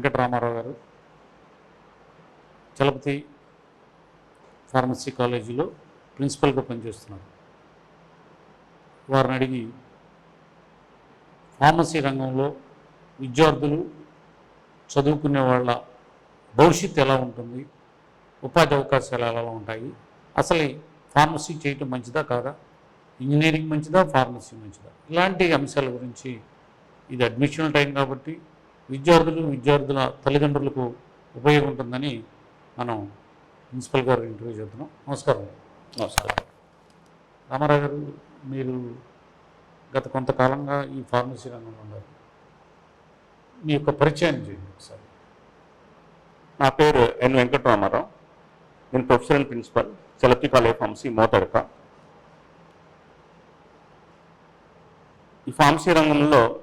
వెంకటరామారావు గారు చలపతి ఫార్మసీ కాలేజీలో ప్రిన్సిపల్గా పనిచేస్తున్నారు. వారిని అడిగి ఫార్మసీ రంగంలో విద్యార్థులు చదువుకునే వాళ్ళ భవిష్యత్తు ఎలా ఉంటుంది ఉపాధి అవకాశాలు ఎలా ఉంటాయి అసలు ఫార్మసీ చేయటం మంచిదా కాదా ఇంజనీరింగ్ మంచిదా ఫార్మసీ మంచిదా ఇలాంటి అంశాల గురించి ఇది అడ్మిషన్ టైం కాబట్టి విద్యార్థులు విద్యార్థుల తల్లిదండ్రులకు ఉపయోగం ఉంటుందని మనం ప్రిన్సిపల్ గారు ఇంటర్వ్యూ చేస్తున్నాం నమస్కారం. నమస్కారం. రామారావు గారు మీరు గత కొంతకాలంగా ఈ ఫార్మసీ రంగంలో ఉన్నారు. మీ యొక్క పరిచయాన్ని చేయండి ఒకసారి. నా పేరు ఎన్ వెంకటరామారావు. నేను professor and principal Chalapathi college pharmacy Mothadaka ఈ ఫార్మసీ రంగంలో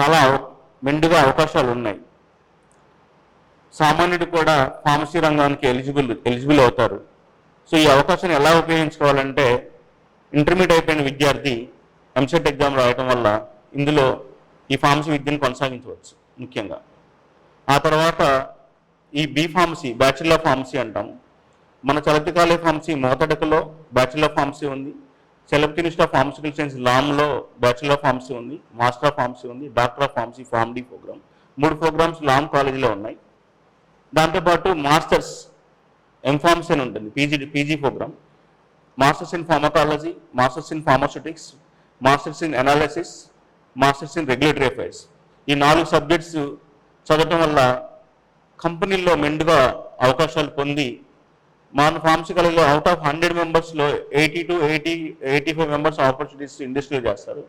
చాలా మెండుగా అవకాశాలు ఉన్నాయి. సామాన్యుడు కూడా ఫార్మసీ రంగానికి ఎలిజిబుల్ ఎలిజిబుల్ అవుతారు. సో ఈ అవకాశాన్ని ఎలా ఉపయోగించుకోవాలంటే ఇంటర్మీడియట్ అయిపోయిన విద్యార్థి ఎంసెట్ ఎగ్జామ్ రాయటం వల్ల ఇందులో ఈ ఫార్మసీ విద్యను కొనసాగించవచ్చు ముఖ్యంగా. ఆ తర్వాత ఈ బీ ఫార్మసీ బ్యాచిలర్ ఫార్మసీ అంటాం. మన చలతకాలే ఫార్మసీ మోతడకలో బ్యాచిలర్ ఫార్మసీ ఉంది. Chalapathi institute of pharmaceutical science లామ్లో of pharmacy ఉంది మాస్టర్ ఆఫ్ ఫార్మసీ ఉంది doctor of pharmacy Pharm D programme మూడు ప్రోగ్రామ్స్ లామ్ కాలేజీలో ఉన్నాయి. దాంతోపాటు మాస్టర్స్ ఎంఫార్మ్స్ అని ఉంటుంది PG PG programme masters in pharmacology masters in pharmaceutics masters in analysis masters in regulatory affairs ఈ నాలుగు సబ్జెక్ట్స్ చదవటం వల్ల కంపెనీల్లో మెండుగా అవకాశాలు పొంది మన ఫార్మసికల్లో కాలేజ్లో అవుట్ ఆఫ్ హండ్రెడ్ మెంబర్స్లో eighty to eighty eighty five members opportunities ఇండస్ట్రీలో చేస్తారు.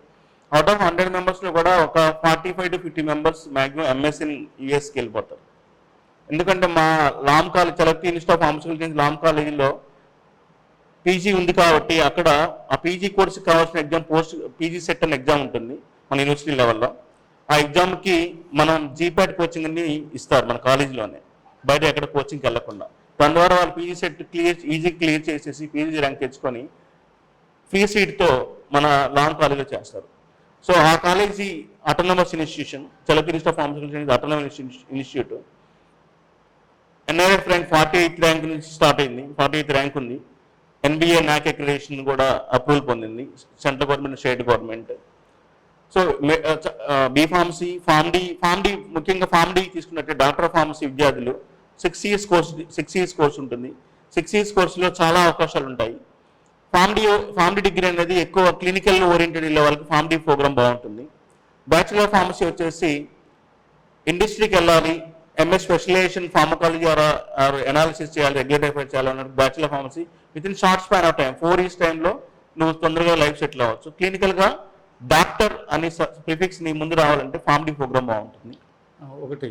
అవుట్ ఆఫ్ హండ్రెడ్ మెంబర్స్లో కూడా ఒక forty five to fifty members maximum MS in యూఎస్కి వెళ్ళిపోతారు. ఎందుకంటే మా Lam college Chalapathi institute of pharmaceutical science Lam కాలేజీలో పీజీ ఉంది కాబట్టి అక్కడ ఆ పీజీ కోర్సు కావాల్సిన ఎగ్జామ్ పోస్ట్ పీజీ సెట్ అని ఎగ్జామ్ ఉంటుంది మన యూనివర్సిటీ లెవెల్లో ఆ ఎగ్జామ్కి మనం జీపాట్ కోచింగ్ అని ఇస్తారు మన కాలేజీలోనే బయట ఎక్కడ కోచింగ్కి వెళ్ళకుండా. దాని ద్వారా వాళ్ళు PG set clear easy clear చేసేసి పీజీ ర్యాంక్ తెచ్చుకొని ఫ్రీ సీట్తో మన లాన్ కాలేజీలో చేస్తారు. సో ఆ college autonomous institution చలపిరిస్ట్ of pharmaceutical autonomous institute NIF rank forty eighth rank నుంచి స్టార్ట్ అయింది. ఫార్టీ ఎయిత్ ర్యాంక్ ఉంది ఎన్బిఏ నాక్ అక్రిడేషన్ కూడా అప్రూవల్ పొందింది. Central government state government so B pharmacy pharm D pharm D ముఖ్యంగా form D తీసుకున్నట్టే doctor pharmacy విద్యార్థులు six years course six years course ఉంటుంది. Six years కోర్సులో చాలా అవకాశాలు ఉంటాయి. ఫార్మ్ డి డిగ్రీ అనేది ఎక్కువ క్లినికల్ ఓరియంటెడ్ వాళ్ళకి ఫార్మ్ ప్రోగ్రామ్ బాగుంటుంది. బ్యాచులర్ ఫార్మసీ వచ్చేసి ఇండస్ట్రీకి వెళ్ళాలి MS specialization pharmacology or analysis చేయాలి రెగ్యులేటర్ అఫైర్ చేయాలి bachelor pharmacy with in short span of time four years టైంలో నువ్వు తొందరగా లైఫ్ సెటిల్ అవ్వచ్చు. క్లినికల్గా డాక్టర్ అనే ప్రిఫిక్స్ నీ ముందు రావాలంటే ఫార్మ్ ప్రోగ్రామ్ బాగుంటుంది. ఒకటి.